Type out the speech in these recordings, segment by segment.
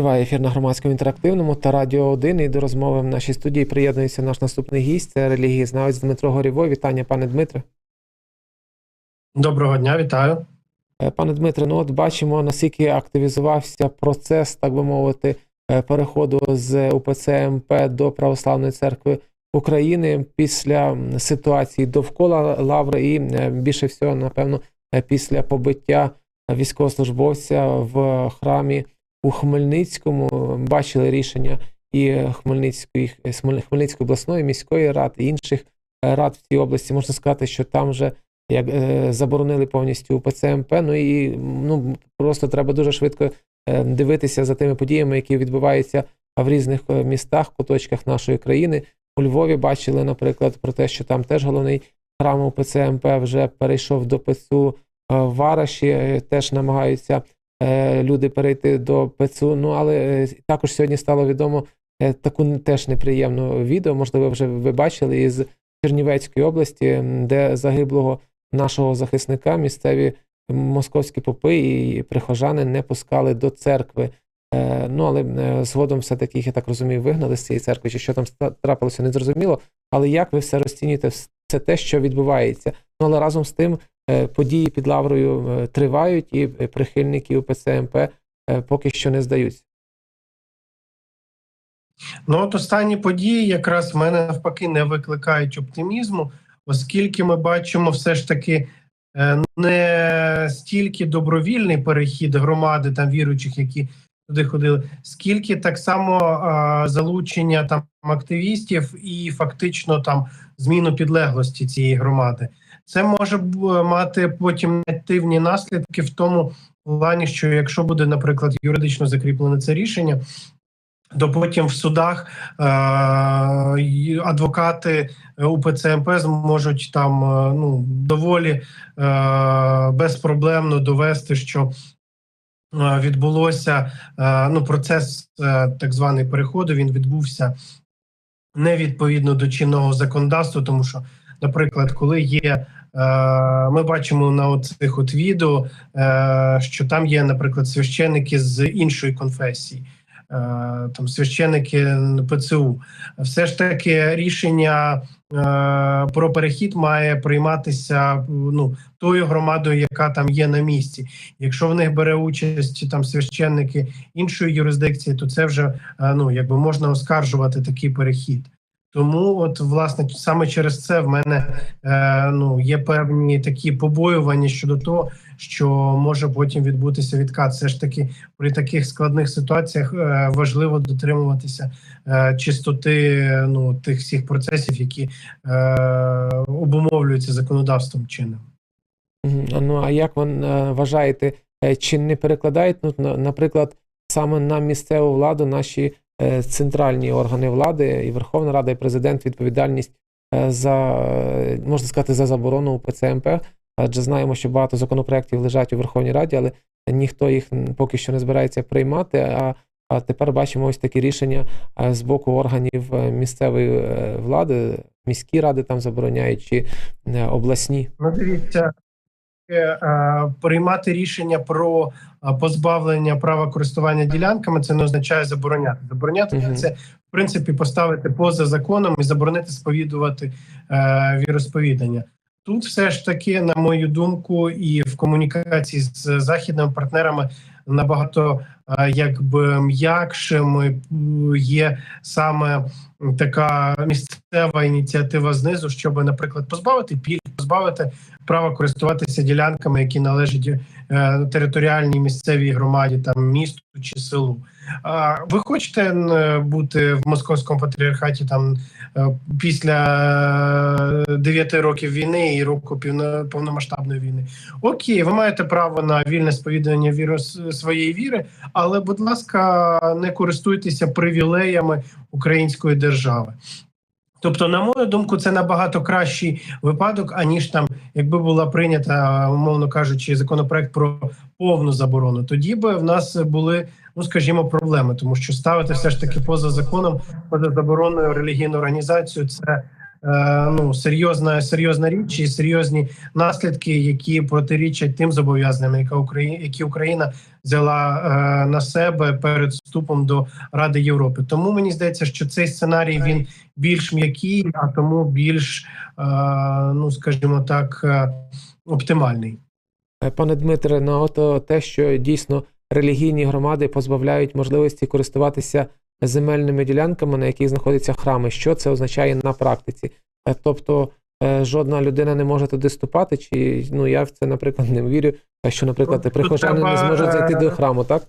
Триває ефір на громадському інтерактивному та радіо 1. І до розмови в нашій студії приєднується наш наступний гість. Це релігієзнавець Дмитро Горєвой. Вітання, пане Дмитре. Доброго дня, вітаю. Е, Пане Дмитре, ну от бачимо, наскільки активізувався процес, так би мовити, е, переходу з УПЦ МП до Православної церкви України після ситуації довкола Лаври, і е, більше всього, напевно, після побиття військовослужбовця в храмі у Хмельницькому. Бачили рішення і Хмельницької, Хмель- Хмельницької обласної міської ради, і інших рад в цій області. Можна сказати, що там вже як е, заборонили повністю УПЦ МП. Ну і ну просто треба дуже швидко е, дивитися за тими подіями, які відбуваються в різних е, містах, куточках нашої країни. У Львові бачили, наприклад, про те, що там теж головний храм УПЦ МП вже перейшов до ПЦУ Вараші, теж намагаються люди перейти до ПЦУ. Ну але е, також сьогодні стало відомо е, таку теж неприємну відео. Можливо, вже ви бачили із Чернівецької області, де загиблого нашого захисника місцеві московські попи і прихожани не пускали до церкви. Е, ну, але е, згодом все-таки я так розумію, вигнали з цієї церкви, чи що там трапилося, не зрозуміло. Але як ви все розцінюєте це те, що відбувається? Ну, але разом з тим е, події під лаврою е, тривають, і е, прихильники УПЦ е, поки що не здаються. Ну от останні події якраз в мене навпаки не викликають оптимізму, оскільки ми бачимо все ж таки е, не стільки добровільний перехід громади там віруючих, які туди ходили, скільки так само е, залучення там активістів і фактично там зміну підлеглості цієї громади. Це може б- мати потім негативні наслідки в тому плані, що якщо буде, наприклад, юридично закріплене це рішення, то потім в судах е, адвокати УПЦ МП зможуть там е, ну доволі е, безпроблемно довести, що е, відбулося е, ну процес е, так званий переходу. Він відбувся не відповідно до чинного законодавства, тому що, наприклад, коли є. Е, Ми бачимо на оцих от відео, е, що там є, наприклад, священники з іншої конфесії, е, там священики ПЦУ. Все ж таки рішення про перехід має прийматися ну тою громадою, яка там є на місці. Якщо в них бере участь там священники іншої юрисдикції, то це вже ну якби можна оскаржувати такий перехід. Тому, от власне, саме через це в мене е, ну є певні такі побоювання щодо того, що може потім відбутися відкат. Все ж таки при таких складних ситуаціях е, важливо дотримуватися е, чистоти ну тих всіх процесів, які е, обумовлюються законодавством чинним. А, Ну а як ви е, вважаєте, е, чи не перекладають, ну, наприклад, саме на місцеву владу наші центральні органи влади, і Верховна Рада, і президент відповідальність е, за, е, можна сказати, за заборону УПЦ МП? Адже знаємо, що багато законопроєктів лежать у Верховній Раді, але ніхто їх поки що не збирається приймати. А, а тепер бачимо ось такі рішення е, з боку органів е, місцевої е, влади, міські ради там забороняють, чи е, обласні. Ну, дивіться, е, е, приймати рішення про е, позбавлення права користування ділянками це не означає забороняти. Забороняти Мгм. це в принципі поставити поза законом і заборонити сповідувати е, віросповідання. Тут все ж таки, на мою думку, і в комунікації з західними партнерами набагато е, якби м'якшим е, є саме така місцева ініціатива знизу, щоб, наприклад, позбавити пільг, позбавити права користуватися ділянками, які належать е, територіальній місцевій громаді, там місту чи селу. А ви хочете бути в московському патріархаті там е, після 9 років війни і року повномасштабної війни? Окей, ви маєте право на вільне сповідання віри своєї віри, але, будь ласка, не користуйтеся привілеями української держави. Тобто, на мою думку, це набагато кращий випадок, аніж там, якби була прийнята, умовно кажучи, законопроект про повну заборону. Тоді би в нас були, ну скажімо, проблеми, тому що ставити все ж таки поза законом, поза забороною релігійну організацію це ну серйозна серйозна річ і серйозні наслідки, які протирічать тим зобов'язанням, яка Україна, які Україна взяла е, на себе перед вступом до Ради Європи. Тому мені здається, що цей сценарій він більш м'який, а тому більш, е, ну скажімо так, е, оптимальний. Е, Пане Дмитре, ну от о, те, що дійсно релігійні громади позбавляють можливості користуватися земельними ділянками, на яких знаходяться храми. Що це означає на практиці? Е, Тобто е, жодна людина не може туди ступати, чи ну я в це, наприклад, не вірю, е, що, наприклад, Тут прихожани не зможуть зайти до храму, так?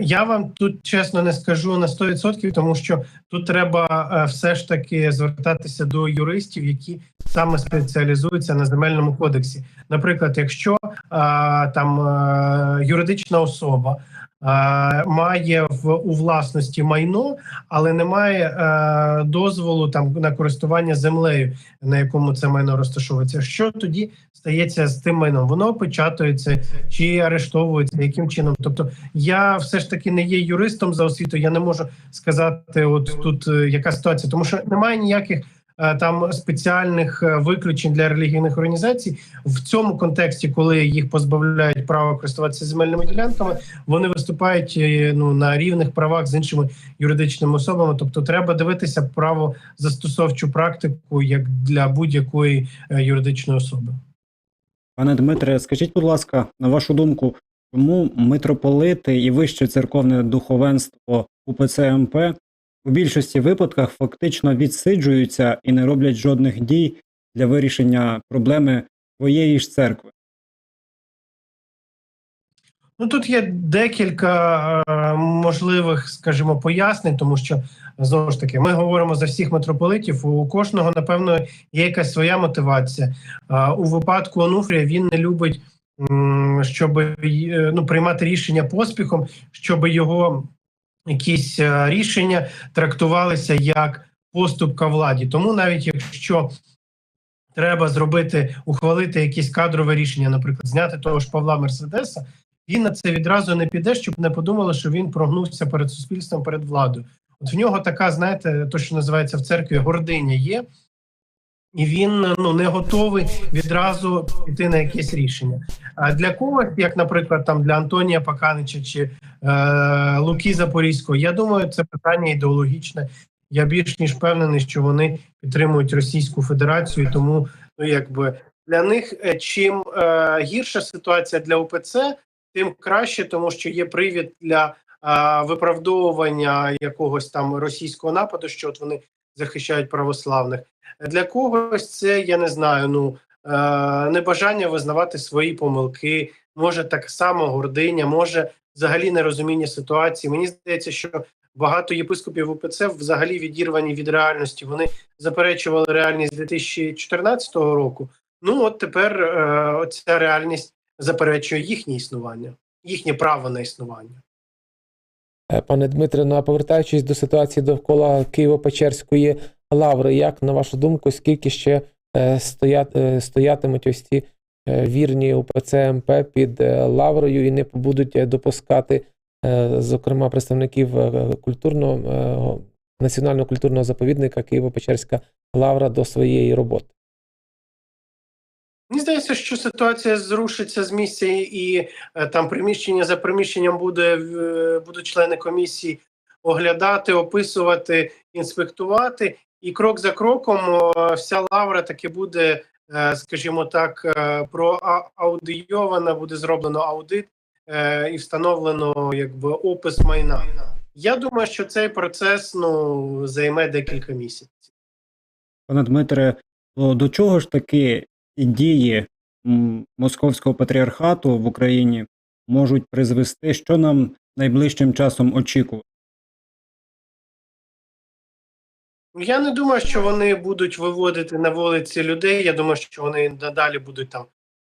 Я вам тут чесно не скажу на 100%, тому що тут треба все ж таки звертатися до юристів, які саме спеціалізуються на земельному кодексі. Наприклад, якщо там юридична особа має в у власності майно, але не має е, дозволу там на користування землею, на якому це майно розташовується. Що тоді стається з тим майном? Воно опечатується чи арештовується, яким чином? Тобто я все ж таки не є юристом за освітою. Я не можу сказати, от тут е, яка ситуація, тому що немає ніяких е, там спеціальних е, виключень для релігійних організацій в цьому контексті, коли їх позбавляють права користуватися земельними ділянками, вони виступають е, ну на рівних правах з іншими юридичними особами. Тобто, треба дивитися право застосовчу практику як для будь-якої е, юридичної особи. Пане Дмитре, скажіть, будь ласка, на вашу думку, чому митрополити і вище церковне духовенство УПЦ МП у більшості випадках фактично відсиджуються і не роблять жодних дій для вирішення проблеми своєї ж церкви? Ну тут є декілька е, можливих, скажімо, пояснень, тому що знову ж таки ми говоримо за всіх митрополитів. У кожного напевно є якась своя мотивація. Е, у випадку Онуфрія він не любить, щоб е, ну, приймати рішення поспіхом, щоб його якісь е, рішення трактувалися як поступка владі. Тому навіть якщо треба зробити, ухвалити якесь кадрове рішення, наприклад, зняти того ж Павла Мерседеса, він на це відразу не піде, щоб не подумали, що він прогнувся перед суспільством, перед владою. От в нього така, знаєте, то, що називається в церкві, гординя є, і він ну не готовий відразу піти на якесь рішення. А для когось, як, наприклад, там для Антонія Паканича чи е, Луки Запорізького, я думаю, це питання ідеологічне. Я більш ніж впевнений, що вони підтримують Російську Федерацію, тому ну якби для них е, чим е, гірша ситуація для УПЦ, тим краще, тому що є привід для е, виправдовування якогось там російського нападу, що от вони захищають православних. Для когось це я не знаю. Ну е, небажання визнавати свої помилки, може так само гординя, може взагалі нерозуміння ситуації. Мені здається, що багато єпископів УПЦ взагалі відірвані від реальності. Вони заперечували реальність 2014 року. Ну от тепер е, оця реальність заперечує їхнє існування, їхнє право на існування. Е, Пане Дмитре, ну а повертаючись до ситуації довкола Києво-Печерської лаври, як на вашу думку, скільки ще е, е, стоятимуть ось ці вірні УПЦ МП під лаврою і не будуть допускати, зокрема, представників культурного національного культурного заповідника Києво-Печерська лавра до своєї роботи? Мені здається, що ситуація зрушиться з місця, і е, там приміщення за приміщенням буде е, будуть члени комісії оглядати, описувати, інспектувати, і крок за кроком вся лавра таки буде, е, скажімо так, проаудійована, буде зроблено аудит і встановлено якби опис майна. Я думаю, що цей процес ну займе декілька місяців. Пане Дмитре, до чого ж таки дії Московського патріархату в Україні можуть призвести, що нам найближчим часом очікувати? Я не думаю, що вони будуть виводити на вулиці людей. Я думаю, що вони надалі будуть там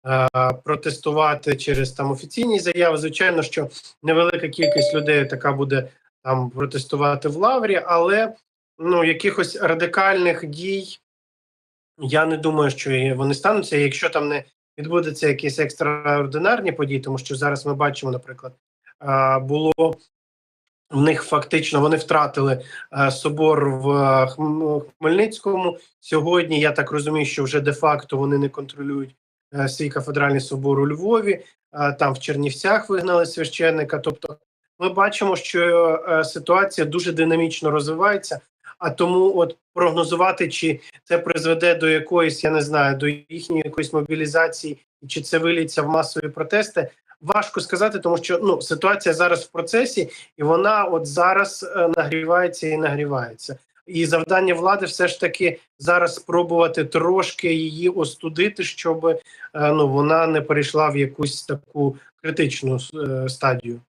е, протестувати через там офіційні заяви. Звичайно, що невелика кількість людей така буде там протестувати в лаврі, але ну якихось радикальних дій я не думаю, що вони стануться, якщо там не відбудеться якісь екстраординарні події, тому що зараз ми бачимо, наприклад, було В них фактично вони втратили собор в Хмельницькому. Сьогодні я так розумію, що вже де-факто вони не контролюють е, свій кафедральний собор у Львові. Там в Чернівцях вигнали священника. Тобто, ми бачимо, що е, ситуація дуже динамічно розвивається. А тому, от прогнозувати, чи це призведе до якоїсь, я не знаю, до їхньої якоїсь мобілізації, чи це виліться в масові протести, важко сказати, тому що ну ситуація зараз в процесі, і вона от зараз е, нагрівається і нагрівається. І завдання влади все ж таки зараз спробувати трошки її остудити, щоб е, ну вона не перейшла в якусь таку критичну е, стадію.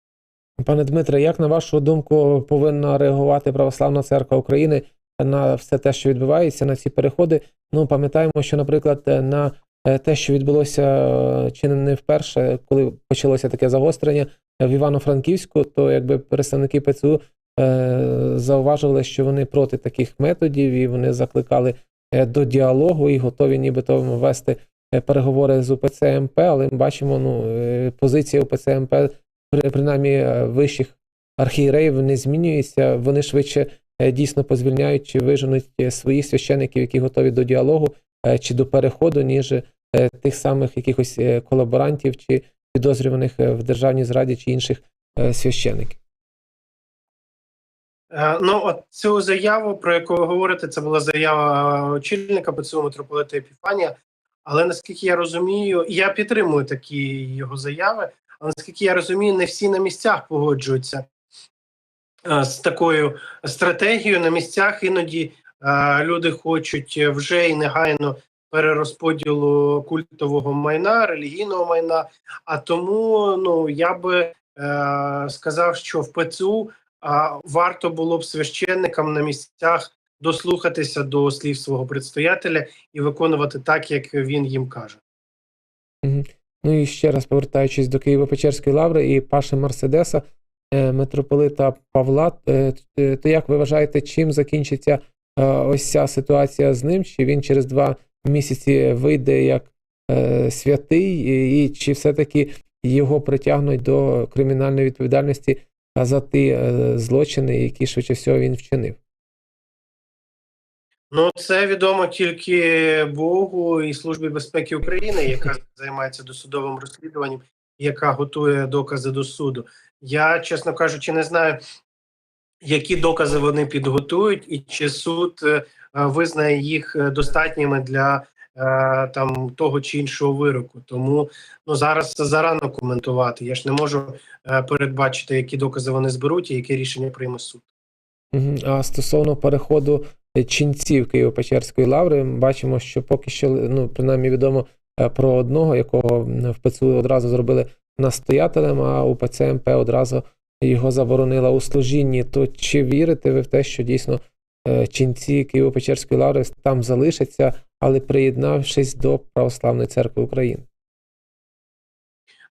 Пане Дмитре, як на вашу думку повинна реагувати Православна Церква України на все те, що відбувається, на ці переходи? Ну, пам'ятаємо, що, наприклад, на е, те, що відбулося е, чи не вперше, коли почалося таке загострення в Івано-Франківську, то якби представники ПЦУ е, зауважували, що вони проти таких методів і вони закликали е, до діалогу і готові нібито вести е, переговори з УПЦ МП, але ми бачимо, ну, е, позиція УПЦ МП принаймні е, вищих архієреїв не змінюється. Вони швидше е, дійсно позвільняють чи виженуть е, своїх священиків, які готові до діалогу чи до переходу, ніж тих самих якихось колаборантів чи підозрюваних в державній зраді чи інших священиків. Ну, от цю заяву, про яку ви говорите, це була заява очільника ПЦУ митрополита Епіфанія. Але наскільки я розумію, я підтримую такі його заяви. Наскільки я розумію, не всі на місцях погоджуються е, з такою стратегією. На місцях іноді е, люди хочуть вже і негайно перерозподілу культового майна, релігійного майна. А тому ну я би е, сказав, що в ПЦУ варто було б священникам на місцях дослухатися до слів свого предстоятеля і виконувати так, як він їм каже. Ну і ще раз повертаючись до Києво-Печерської лаври і Паши Мерседеса, е, митрополита Павла, е, е, то як ви вважаєте, чим закінчиться ось ця ситуація з ним? Чи він через два місяці вийде як святий, і, чи все-таки його притягнуть до кримінальної відповідальності за ті злочини, які швидше всього він вчинив? Ну, це відомо тільки Богу і Службі безпеки України, яка займається досудовим розслідуванням, яка готує докази до суду. Я, чесно кажучи, не знаю, які докази вони підготують, і чи суд е, визнає їх е, достатніми для е, там того чи іншого вироку. Тому ну зараз зарано коментувати. Я ж не можу передбачити, які докази вони зберуть і яке рішення прийме суд. А стосовно переходу е, ченців Києво-Печерської лаври, бачимо, що поки що, ну, принаймні відомо е, про одного, якого в ПЦУ одразу зробили настоятелем, а у ПЦМП одразу його заборонила у служінні. То чи вірите ви в те, що дійсно е, ченці Києво-Печерської лаври там залишаться, але приєднавшись до Православної церкви України?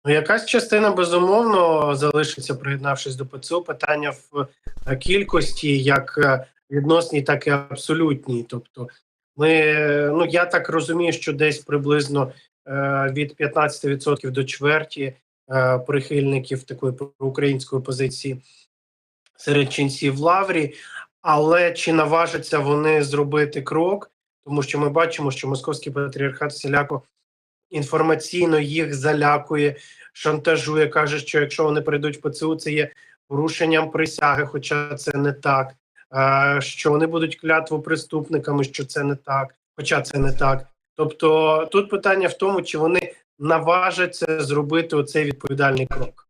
Ну, якась частина безумовно залишиться, приєднавшись до ПЦУ. Питання в е, кількості, як е, відносній, так і абсолютній. Тобто, ми ну я так розумію, що десь приблизно е, від 15% до чверті прихильників такої проукраїнської позиції серед ченців в лаврі. Але чи наважаться вони зробити крок? Тому що ми бачимо, що московський патріархат всіляко інформаційно їх залякує, шантажує, каже, що якщо вони прийдуть в ПЦУ, це є порушенням присяги, хоча це не так. Що вони будуть клятву преступниками, що це не так, хоча це не так. Тобто тут питання в тому, чи вони наважаться зробити оцей відповідальний крок.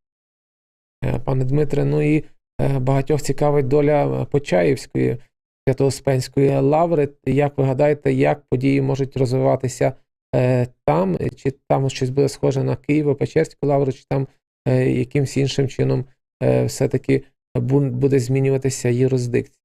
Е, Пане Дмитре, ну і е, багатьох цікавить доля Почаївської Свято-Успенської лаври. Як ви гадаєте, як події можуть розвиватися там? Чи там щось буде схоже на Києво-Печерську лавру, чи там е, якимсь іншим чином е, все-таки буде змінюватися юрисдикція?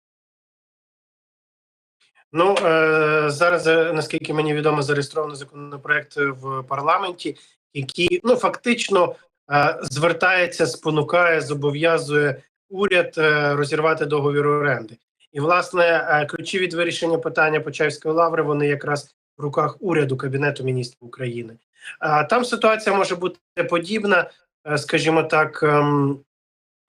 Ну е, зараз, е, наскільки мені відомо, зареєстрований законопроект в парламенті, який ну фактично е, звертається, спонукає, зобов'язує уряд е, розірвати договір оренди. І власне е, ключі від вирішення питання Почаївської лаври вони якраз в руках уряду Кабінету міністрів України. Е, там ситуація може бути подібна, е, скажімо так. ем,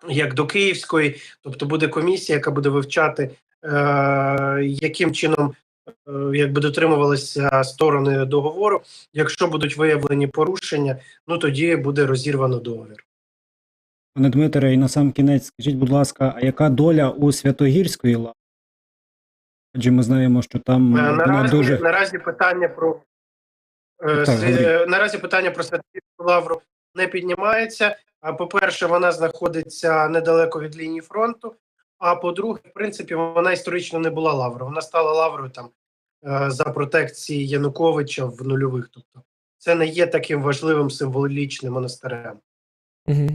як до Київської, тобто буде комісія, яка буде вивчати, е, яким чином е, якби дотримувалися сторони договору. Якщо будуть виявлені порушення, ну тоді буде розірвано договір. Пане Дмитре, і на сам кінець, скажіть, будь ласка, а яка доля у Святогірської лаври? Адже ми знаємо, що там Е, Наразі, дуже наразі питання про е, Так, е, наразі питання про Святогірську лавру не піднімається. А по-перше, вона знаходиться недалеко від лінії фронту. А по-друге, в принципі, вона історично не була лаврою. Вона стала лаврою там е, за протекції Януковича в нульових. Тобто, це не є таким важливим символічним монастирем. Угу.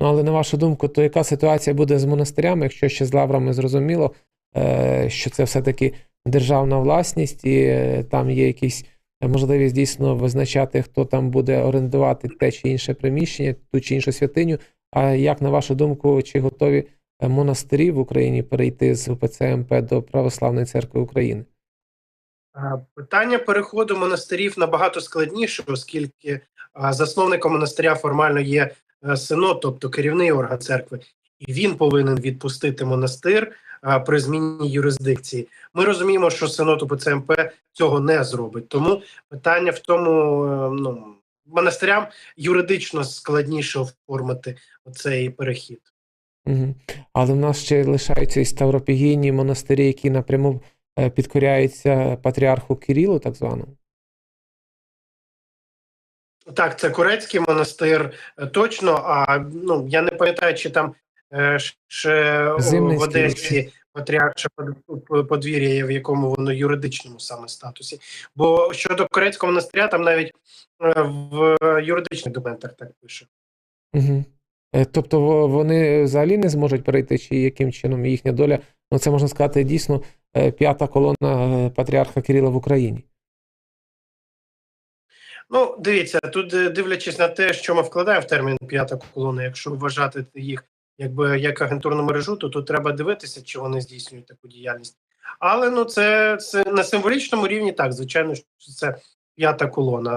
Ну, але на вашу думку, то яка ситуація буде з монастирями, якщо ще з лаврами зрозуміло, е, що це все-таки державна власність, і е, там є якісь е, можливість дійсно визначати, хто там буде орендувати те чи інше приміщення, ту чи іншу святиню. А як на вашу думку, чи готові е, монастирі в Україні перейти з УПЦ МП до Православної церкви України? Питання переходу монастирів набагато складніше, оскільки засновником монастиря формально є е, синод, тобто керівний орган церкви, і він повинен відпустити монастир при зміні юрисдикції. Ми розуміємо, що синод УПЦ МП цього не зробить. Тому питання в тому, е, ну монастирям юридично складніше оформити цей перехід. Угу. Але в нас ще лишаються і ставропігійні монастирі, які напряму е, підкоряються патріарху Кирилу, так званому. Так, це Корецький монастир е, точно. А ну я не пам'ятаю, чи там ще о, в. Одесі патріарше подвір'я, є, в якому воно юридичному саме статусі. Бо щодо Корецького монастиря, там навіть е, в юридичних документах так пише. Угу. Тобто вони взагалі не зможуть перейти, чи яким чином їхня доля, ну це можна сказати дійсно е, п'ята колона е, патріарха Кирила в Україні. Ну, дивіться, тут е, дивлячись на те, що ми вкладаємо в термін п'ята колона, якщо вважати їх якби як агентурну мережу, то тут треба дивитися, чи вони здійснюють таку діяльність. Але ну це, це на символічному рівні так, звичайно, що це п'ята колона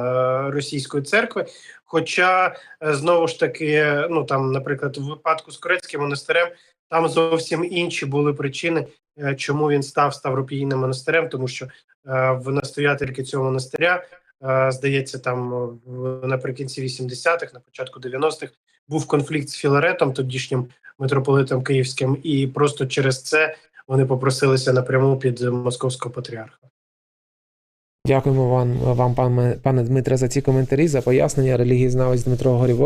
е, російської церкви. Хоча е, знову ж таки, ну там, наприклад, в випадку з Корецьким монастирем, там зовсім інші були причини, е, чому він став ставропійним монастирем, тому що в настоятельки цього монастиря здається, там наприкінці 80-х, на початку 90-х був конфлікт з Філаретом, тодішнім митрополитом Київським, і просто через це вони попросилися напряму під московського патріарха. Дякуємо вам, вам пане, пане Дмитре, за ці коментарі, за пояснення. Релігієзнавець Дмитро Горівок